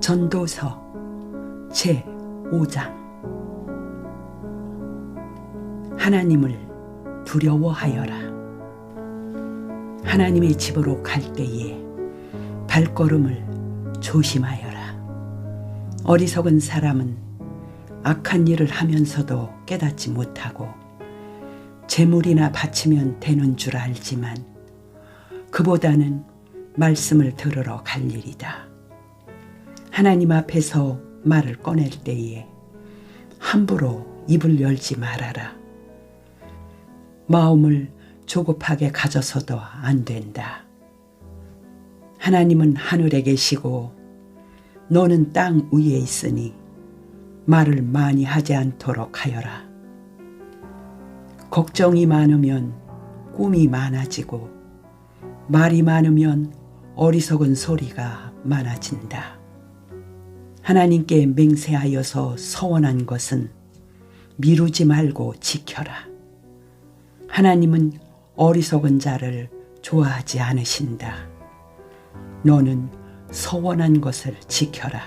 전도서 제 5장 하나님을 두려워하여라. 하나님의 집으로 갈 때에 발걸음을 조심하여라. 어리석은 사람은 악한 일을 하면서도 깨닫지 못하고 재물이나 바치면 되는 줄 알지만 그보다는 말씀을 들으러 갈 일이다. 하나님 앞에서 말을 꺼낼 때에 함부로 입을 열지 말아라. 마음을 조급하게 가져서도 안 된다. 하나님은 하늘에 계시고 너는 땅 위에 있으니 말을 많이 하지 않도록 하여라. 걱정이 많으면 꿈이 많아지고 말이 많으면 어리석은 소리가 많아진다. 하나님께 맹세하여서 서원한 것은 미루지 말고 지켜라. 하나님은 어리석은 자를 좋아하지 않으신다. 너는 서원한 것을 지켜라.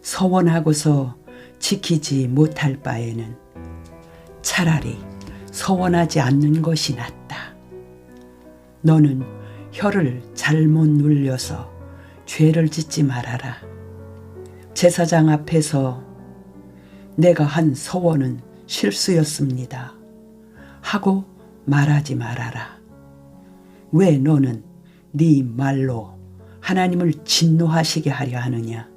서원하고서 지키지 못할 바에는 차라리 서원하지 않는 것이 낫다. 너는 혀를 잘못 눌려서 죄를 짓지 말아라. 제사장 앞에서 내가 한 서원은 실수였습니다. 하고 말하지 말아라. 왜 너는 네 말로 하나님을 진노하시게 하려 하느냐?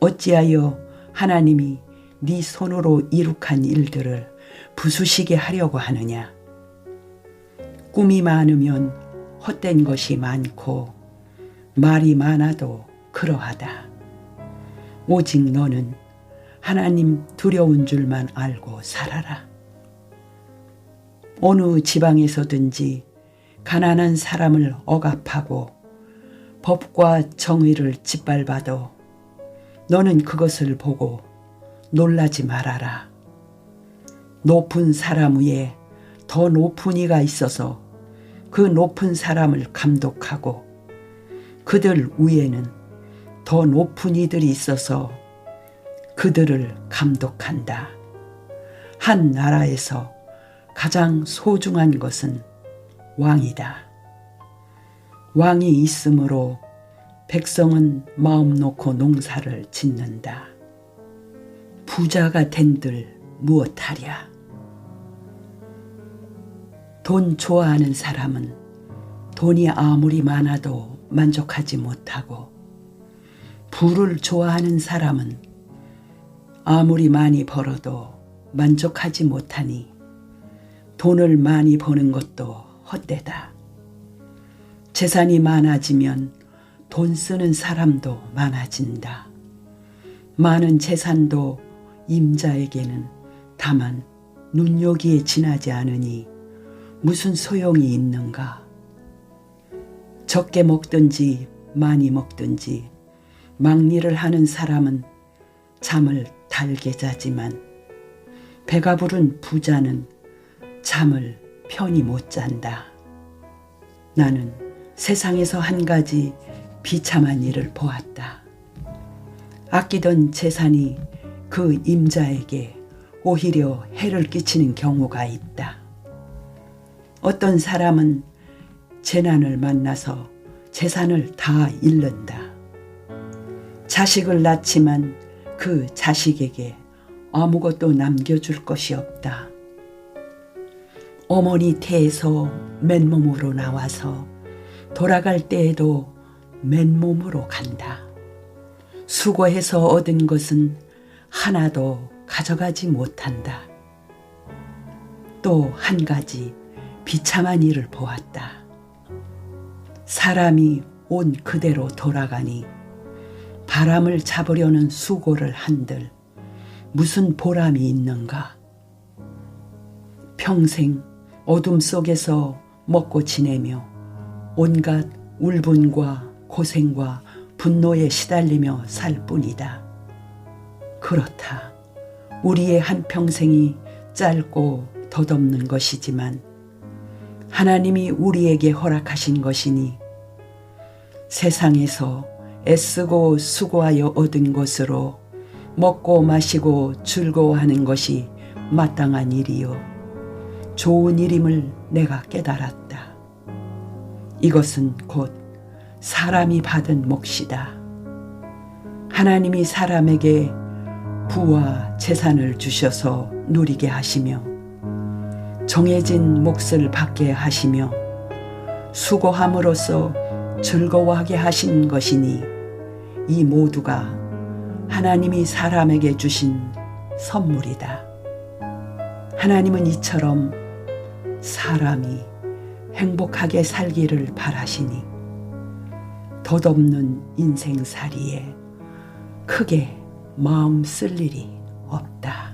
어찌하여 하나님이 네 손으로 이룩한 일들을 부수시게 하려고 하느냐? 꿈이 많으면 헛된 것이 많고 말이 많아도 그러하다. 오직 너는 하나님 두려운 줄만 알고 살아라. 어느 지방에서든지 가난한 사람을 억압하고 법과 정의를 짓밟아도 너는 그것을 보고 놀라지 말아라. 높은 사람 위에 더 높은 이가 있어서 그 높은 사람을 감독하고 그들 위에는 더 높은 이들이 있어서 그들을 감독한다. 한 나라에서 가장 소중한 것은 왕이다. 왕이 있으므로 백성은 마음 놓고 농사를 짓는다. 부자가 된들 무엇하랴? 돈 좋아하는 사람은 돈이 아무리 많아도 만족하지 못하고 부를 좋아하는 사람은 아무리 많이 벌어도 만족하지 못하니 돈을 많이 버는 것도 헛되다. 재산이 많아지면 돈 쓰는 사람도 많아진다. 많은 재산도 임자에게는 다만 눈요기에 지나지 않으니 무슨 소용이 있는가? 적게 먹든지 많이 먹든지 막리를 하는 사람은 잠을 달게 자지만 배가 부른 부자는 잠을 편히 못 잔다. 나는 세상에서 한 가지 비참한 일을 보았다. 아끼던 재산이 그 임자에게 오히려 해를 끼치는 경우가 있다. 어떤 사람은 재난을 만나서 재산을 다 잃는다. 자식을 낳지만 그 자식에게 아무것도 남겨줄 것이 없다. 어머니 태에서 맨몸으로 나와서 돌아갈 때에도 맨몸으로 간다. 수고해서 얻은 것은 하나도 가져가지 못한다. 또 한 가지 비참한 일을 보았다. 사람이 온 그대로 돌아가니 바람을 잡으려는 수고를 한들 무슨 보람이 있는가? 평생 어둠 속에서 먹고 지내며 온갖 울분과 고생과 분노에 시달리며 살 뿐이다. 그렇다. 우리의 한평생이 짧고 덧없는 것이지만 하나님이 우리에게 허락하신 것이니 세상에서 애쓰고 수고하여 얻은 것으로 먹고 마시고 즐거워하는 것이 마땅한 일이요. 좋은 일임을 내가 깨달았다. 이것은 곧 사람이 받은 몫이다. 하나님이 사람에게 부와 재산을 주셔서 누리게 하시며 정해진 몫을 받게 하시며 수고함으로써 즐거워하게 하신 것이니 이 모두가 하나님이 사람에게 주신 선물이다. 하나님은 이처럼 사람이 행복하게 살기를 바라시니 덧없는 인생살이에 크게 마음 쓸 일이 없다.